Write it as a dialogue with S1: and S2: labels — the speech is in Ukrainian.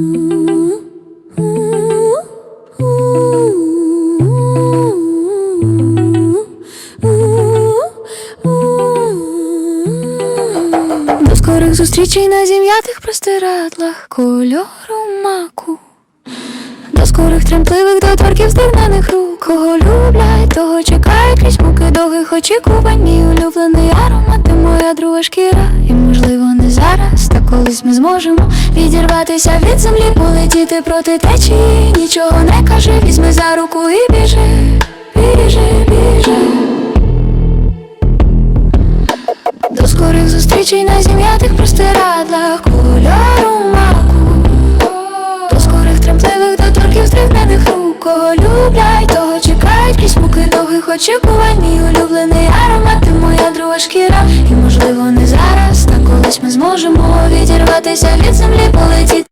S1: До скорих зустрічей на зім'ятих простирадлах кольору маку. До скорих тремтливих доторків здернених рук Кого люблять, того чекають крізь муки довгих очікувань Мій улюблений аромат, моя друга шкіра І можливо колись ми зможемо Відірватися від землі, полетіти проти течії Нічого не кажи, візьми за руку і біжи, біжи, біжи. До скорих зустрічей на зім'ятих простирадлах кольору маку. До скорих тремтливих доторків стригнених рук. Кого того чекають крізь муки довгих очікувань. Мій улюблений аромат, ти моя друга шкіра. І можливо не зараз, колись ми зможемо відірватися від землі, полетіти